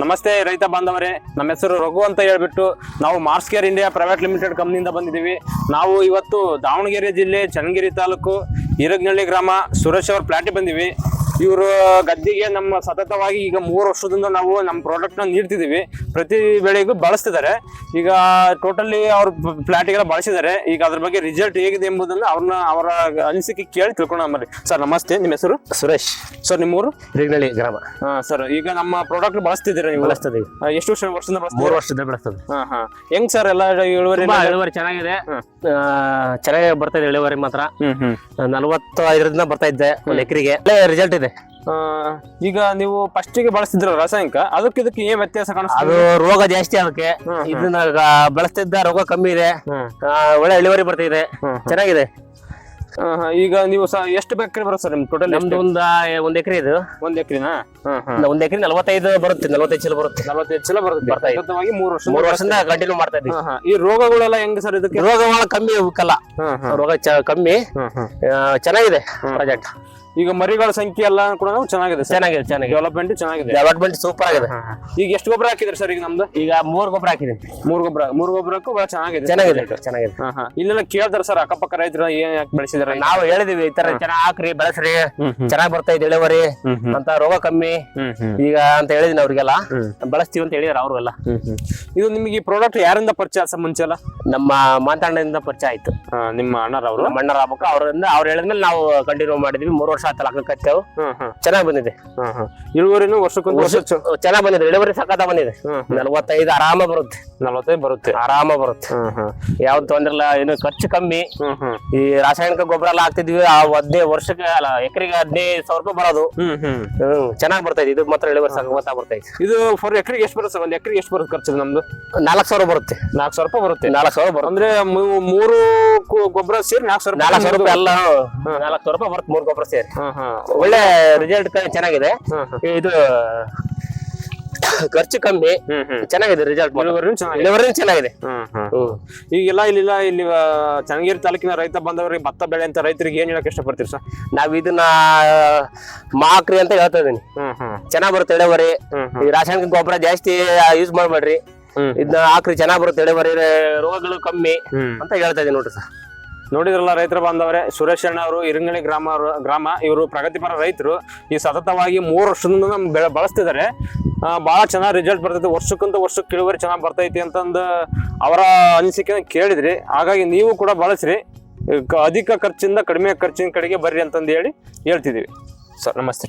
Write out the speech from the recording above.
ನಮಸ್ತೆ ರೈತ ಬಾಂಧವರೇ. ನಮ್ಮ ಹೆಸರು ರಘು ಅಂತ ಹೇಳ್ಬಿಟ್ಟು ನಾವು Mars care India private limited ಕಂಪ್ನಿಯಿಂದ ಬಂದಿದ್ದೀವಿ. ನಾವು ಇವತ್ತು ದಾವಣಗೆರೆ ಜಿಲ್ಲೆ ಚನ್ನಗಿರಿ ತಾಲೂಕು ಹಿರಗ್ನಳ್ಳಿ ಗ್ರಾಮ ಸುರೇಶ್ ಅವ್ರ ಪ್ಲಾಟಿಗೆ ಬಂದಿವಿ. ಇವರು ಗದ್ದೆಗೆ ನಮ್ಮ ಸತತವಾಗಿ ಈಗ ಮೂರು ವರ್ಷದಿಂದ ನಾವು ನಮ್ಮ ಪ್ರಾಡಕ್ಟ್ನ ನೀಡ್ತಿದೀವಿ ಪ್ರತಿ ಬೆಳೆಗೂ ಬಳಸ್ತಿದ್ದಾರೆ. ಈಗ ಟೋಟಲಿ ಅವ್ರ ಪ್ಲಾಟಿಗೆಲ್ಲ ಬಳಸಿದ್ದಾರೆ. ಈಗ ಅದ್ರ ಬಗ್ಗೆ ರಿಸಲ್ಟ್ ಹೇಗಿದೆ ಎಂಬುದನ್ನು ಅವ್ರನ್ನ ಅವರ ಅನಿಸಿಕೆ ಕೇಳಿ ತಿಳ್ಕೊಂಡು ಸರ್ ನಮಸ್ತೆ. ನಿಮ್ಮ ಹೆಸರು? ಸುರೇಶ್. ಸರ್ ನಿಮ್ಮೂರು? ರಿಗ್ನಳ್ಳಿ ಗ್ರಾಮ. ಹಾ ಸರ್ ಈಗ ನಮ್ಮ ಪ್ರಾಡಕ್ಟ್ ಬಳಸ್ತಿದ್ದೀರಾ ನೀವು? ಬಳಸ್ತದೆ. ಆ, ಎಷ್ಟು ವರ್ಷ ವರ್ಷದಿಂದ ಮೂರು ವರ್ಷದಿಂದ ಬೆಳೆಸ್ತದೆ. ಹಾ ಹಾ. ಹೆಂಗ್ ಸರ್ ಎಲ್ಲ ಇಳುವರಿ ತುಂಬಾ ಇಳುವರಿ ಚೆನ್ನಾಗಿದೆ. ಚೆನ್ನಾಗಿ ಬರ್ತಾ ಇದೆ ಇಳುವರಿ ಮಾತ್ರ. ಹ್ಮ್ ಹ್ಮ್. ನಲವತ್ತು ಐದರಿಂದ ಬರ್ತಾ ಇದ್ದೆ ಒಂದು ಎಕರೆಗೆ. ಒಳ್ಳೆ ರಿಸಲ್ಟ್ ಇದೆ. ಈಗ ನೀವು ಫಸ್ಟ್ಗೆ ಬಳಸ್ತಿದ್ರ ರಾಸಾಯನಿಕ ಅದಕ್ಕೆ ಇದಕ್ಕೆ ಏನ್ ವ್ಯತ್ಯಾಸ ಅದು ಕಾಣಿಸ್ತದೆ ರೋಗ ಜಾಸ್ತಿ ಅದಕ್ಕೆ ಹ್ಮ್, ಇದನ್ನ ಗ- ಬಳಸ್ತಿದ್ದ ರೋಗ ಕಮ್ಮಿ ಇದೆ. ಹ್ಮ್. ಆ, ಒಳ್ಳೆ ಇಳುವರಿ ಬರ್ತಿದೆ ಹ್ಮ್. ಚೆನ್ನಾಗಿದೆ. ಆ, ಈಗ ನೀವು ಸ ಎಷ್ಟು ಎಕರೆ ಬರುತ್ತೆ ಸರ್ ನಿಮ್ ಟೋಟಲ್ ನಮ್ದು ಒಂದ್ ಒಂದ್ ಎಕರೆ ಇದು. ಒಂದ್ ಎಕರೆನಾ? ಒಂದ್ ಎಕರೆ ನಲವತ್ತೈದು ಬರುತ್ತೆ ನಲವತ್ತೈದು ಚೀಲ ಬರುತ್ತೆ. ನಲವತ್ತೈದು ಚಲ ಬರುತ್ತೆ. ಬರ್ತಾ ಇದೆ. ಸತತವಾಗಿ ಮೂರು ವರ್ಷ ಮೂರು ವರ್ಷದಿಂದ ಕಂಟಿನ್ಯೂ ಮಾಡ್ತಾ ಇದ್ದೀವಿ. ಹಾ, ಹಾ. ಈ ರೋಗಗಳೆಲ್ಲ ಹೆಂಗ್ ಸರ್ ಇದಕ್ಕೆ? ರೋಗ ಬಹಳ ಕಮ್ಮಿ ಹ್ಮ್ ರೋಗ ಚ- ಕಮ್ಮಿ. ಆ, ಚೆನ್ನಾಗಿದೆ ಪ್ರಾಜೆಕ್ಟ್ ಈಗ ಮರಿಗಳ ಸಂಖ್ಯೆ ಎಲ್ಲ ಕೂಡ ಚೆನ್ನಾಗಿದೆ ಸರ್. ಚೆನ್ನಾಗಿದೆ ಚೆನ್ನಾಗಿದೆ. ಡೆವಲಪ್ಮೆಂಟ್ ಚೆನ್ನಾಗಿದೆ. ಡೆವಲಪ್ಮೆಂಟ್ ಸೂಪರ್ ಆಗಿದೆ. ಈಗ ಎಷ್ಟು ಗೊಬ್ಬರ ಹಾಕಿದ್ರಿ ಸರ್ ಈಗ ನಮ್ದು? ಈಗ ಮೂರ್ ಗೊಬ್ಬರ ಹಾಕಿದೀನಿ ಮೂರು ಗೊಬ್ಬರ ಮೂರು ಗೊಬ್ಬರಕ್ಕೂ ಬಹಳ ಚೆನ್ನಾಗಿದೆ ಚೆನ್ನಾಗಿದೆ ಚೆನ್ನಾಗಿದೆ. ಹಾ ಹಾ. ಇಲ್ಲೆಲ್ಲ ಕೇಳ್ತಾರೆ ಸರ್ ಅಕ್ಕಪಕ್ಕ ರೈತರು ಏನ್ ಯಾಕೆ ಬೆಳೆಸಿದಾರೆ ನಾವು ಹೇಳಿದೀವಿ ಈ ತರ ಚೆನ್ನಾಗ್ ಹಾಕ್ರಿ ಬೆಳೆಸ್ರಿ. ಚೆನ್ನಾಗಿ ಬರ್ತಾ ಇದೆ ಇಳುವರಿ. ಅಂತ ರೋಗ ಕಮ್ಮಿ ಈಗ ಅಂತ ಹೇಳಿದೀನಿ ಅವ್ರಿಗೆಲ್ಲ. ಬಳಸ್ತೀವಿ ಅಂತ ಹೇಳಿದಾರೆ ಅವ್ರಿಗೆಲ್ಲ. ಹ್ಮ್. ಇದು ನಿಮಗೆ ಈ ಪ್ರಾಡಕ್ಟ್ ಯಾರಿಂದ ಪರಿಚಯ ಮುಂಚೆಲ್ಲ ಮುಂಚೆ ಎಲ್ಲ? ನಮ್ಮ ಮಾತಾಡಿನಿಂದ ಪರಿಚಯ ಆಯ್ತು. ಆ, ನಿಮ್ಮ ಅಣ್ಣರವರು ನಮ್ಮ ಅಣ್ಣರ ಹಬ್ಬಕ್ಕೆ ಅವರಿಂದ ಅವ್ರು ಹೇಳಿದ್ಮೇಲೆ ನಾವು ಕಂಟಿನ್ಯೂ ಮಾಡಿದ್ವಿ. ಮೂರು ವರ್ಷ ಆಯ್ತಲ್ಲ ಹಾಕಕ್ಕತ್ತೇವು ಹ್ಮ್ ಚೆನ್ನಾಗಿ ಚೆನ್ನಾಗ್ ಬಂದಿದೆ. ಹ್ಮ್ ಹ್ಮ್ ಇಳುವರಿನೂ ವರ್ಷಕ್ಕೊಂದು ವರ್ಷ ಚೆನ್ನಾಗಿ ಬಂದಿದೆ. ಇಳುವರಿ ಸಖತ್ತ ಬಂದಿದೆ. ಹ್ಮ್ ನಲವತ್ತೈದು ಆರಾಮ ಬರುತ್ತೆ. ನಲವತ್ತೈದು ಬರುತ್ತೆ. ಆರಾಮ ಬರುತ್ತೆ. ಹ್ಮ್ ಹ್ಮ್ ಯಾವ್ದು ತೊಂದ್ರೆ ಇಲ್ಲ. ಏನು ಖರ್ಚು ಕಮ್ಮಿ. ಹ್ಮ್ ಹ್ಮ್ ಈ ರಾಸಾಯನಿಕ ಗೊಬ್ಬರ ಎಲ್ಲ ಹಾಕ್ತಿದ್ವಿ. ಆ ಹದಿನೈದು ವರ್ಷಕ್ಕೆ ಅಲ್ಲ ಎಕರೆಗೆ ಹದಿನೈದು ಸಾವಿರ ರೂಪಾಯಿ ಬರೋದು. ಹ್ಮ್ ಹ್ಮ್. ಹ್ಮ್ ಚೆನ್ನಾಗ್ ಬರ್ತಾ ಇದೆ. ಇದು ಮಾತ್ರ ಇಳುವರಿ ಸಖತ್ತ ಬರ್ತಾ ಇದೆ. ಇದು ಫಾರ್ ಎಕರೆಗೆ ಎಷ್ಟು ಬರುತ್ತೆ ಸರ್? ಒಂದ್ ಎಕರೆಗೆ ಎಷ್ಟು ಬರುತ್ತೆ ಖರ್ಚು ನಮ್ದು? ನಾಲ್ಕು ಸಾವಿರ ಬರುತ್ತೆ. ನಾಲ್ಕು ಸಾವಿರ ರೂಪಾಯಿ ಬರುತ್ತೆ. ನಾಲ್ಕು ಸಾವಿರ ಬರುತ್ತೆ. ಅಂದ್ರೆ ಮೂ- ಮೂರು ಕು- ಗೊಬ್ಬರ ಸೇರಿ ನಾಲ್ಕು ಸಾವಿರ ನಾಲ್ಕು ಸಾವಿರ ರೂಪಾಯಿ ಎಲ್ಲ ನಾಲ್ಕು ಸಾವಿರ ರೂಪಾಯಿ ಬರುತ್ತೆ ಮೂರು ಗೊಬ್ಬರ ಸೇರಿ. ಹ್ಮ್ ಹ್ಮ್ ಒಳ್ಳೆ ರಿಸಲ್ಟ್ ಚೆನ್ನಾಗಿದೆ. ಹ್ಮ್ ಇದು ಖರ್ಚು ಕಮ್ಮಿ. ಹ್ಮ್ ಹ್ಮ್. ಚೆನ್ನಾಗಿದೆ ರಿಸಲ್ಟ್ ಇಳುವರಿನೂ ಚೆನ್ನಾಗಿದೆ. ಇಳುವರಿ ಚೆನ್ನಾಗಿದೆ. ಹ್ಮ್ ಹ್ಮ್ ಹ್ಮ್. ಈಗೆಲ್ಲ ಇಲ್ಲಿಲ್ಲ ಇಲ್ಲಿ ಆ, ಚನ್ನಗಿರಿ ತಾಲೂಕಿನ ರೈತ ಬಂದವರಿಗೆ ಭತ್ತ ಬೆಳೆ ಅಂತ ರೈತರಿಗೆ ಏನ್ ಹೇಳಕ್ ಇಷ್ಟಪಡ್ತೀರಿ ಸರ್? ನಾವ್ ಇದನ್ನ ಮಾಕ್ರಿ ಅಂತ ಹೇಳ್ತಾ ಇದೀನಿ ಹ್ಮ್ ಹ್ಮ್. ಚೆನ್ನಾಗ್ ಬರುತ್ತೆ ಇಳುವರಿ. ಈ ರಾಸಾಯನಿಕ ಗೊಬ್ಬರ ಜಾಸ್ತಿ ಯೂಸ್ ಮಾಡ್ಬೇಡ್ರಿ. ಇದನ್ನ ಆಕ್ರಿ ಚೆನ್ನಾಗ್ ಬರುತ್ತೆ ಇಳುವರಿ ರೋಗಗಳು ಕಮ್ಮಿ ಅಂತ ಹೇಳ್ತಾ ಇದೀನಿ ನೋಡ್ರಿ ಸರ್. ನೋಡಿದ್ರಲ್ಲ ರೈತರ ಬಾಂಧವರೇ ಸುರೇಶ್ ಅಣ್ಣ ಅವರು ಇರಂಗಳಿ ಗ್ರಾಮ ಗ್ರಾಮ ಇವರು ಪ್ರಗತಿಪರ ರೈತರು ಈ ಸತತವಾಗಿ ಮೂರು ವರ್ಷದಿಂದ ನಮ್ಮ ಬೆಳೆ ಬಳಸ್ತಿದ್ದಾರೆ. ಬಹಳ ಚೆನ್ನಾಗಿ ರಿಸಲ್ಟ್ ಬರ್ತೈತಿ. ವರ್ಷಕ್ಕಂತ ವರ್ಷಕ್ಕೆ ಇಳುವರಿ ಚೆನ್ನಾಗಿ ಬರ್ತೈತಿ ಅಂತಂದು ಅವರ ಅನಿಸಿಕೆ ಕೇಳಿದ್ರಿ. ಹಾಗಾಗಿ ನೀವು ಕೂಡ ಬಳಸ್ರಿ. ಅಧಿಕ ಖರ್ಚಿಂದ ಕಡಿಮೆ ಖರ್ಚಿನ ಕಡೆಗೆ ಬರ್ರಿ ಅಂತಂದು ಹೇಳಿ ಹೇಳ್ತಿದ್ದೀವಿ. ಸರ್ ನಮಸ್ತೆ.